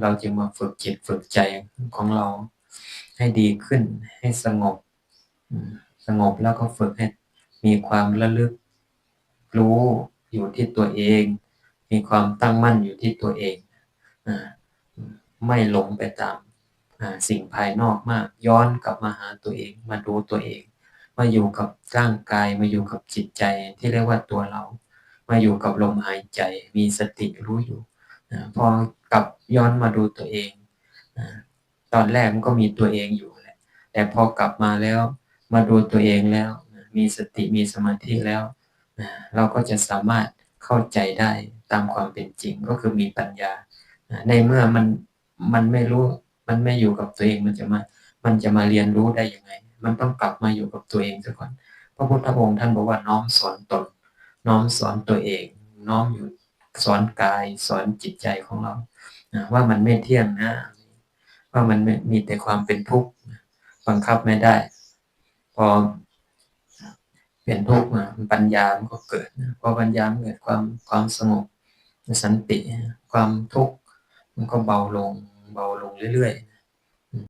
เราจึงมาฝึกจิตฝึกใจของเราให้ดีขึ้น ให้สงบ สงบแล้วก็ฝึกให้มีความระลึกรู้อยู่ที่ตัวเอง มีความตั้งมั่นอยู่ที่ตัวเอง ไม่หลงไปตามสิ่งภายนอกมาก ย้อนกลับมาหาตัวเอง มาดูตัวเอง มาอยู่กับร่างกาย มาอยู่กับจิตใจที่เรียกว่าตัวเรา มาอยู่กับลมหายใจ มีสติรู้อยู่ นะพอกลับย้อนมาดูตัวเองนะตอนแรกมันก็มีตัวเองอยู่แหละแต่พอกลับมาแล้วมาดูตัวเองแล้วนะมีสติมีสมาธิแล้วนะเราก็จะสามารถเข้าใจได้ตามความเป็นจริงก็คือมีปัญญานะในเมื่อมันมันไม่รู้มันไม่อยู่กับตัวเองมันจะมามันจะมาเรียนรู้ได้ยังไง มันต้องกลับมาอยู่กับตัวเองซะก่อนพระพุทธองค์ท่านบอกว่าน้อมสอนตน น้อมสอนตัวเอง น้อมอยู่ สอนกายสอนจิตใจของเราว่ามันไม่เที่ยงนะ ว่ามันมีแต่ความเป็นทุกข์บังคับไม่ได้ พอเป็นทุกข์มาปัญญามันก็เกิดพอปัญญาเกิดความความสงบสันติ ความทุกข์มันก็เบาลงเบาลงเรื่อยๆ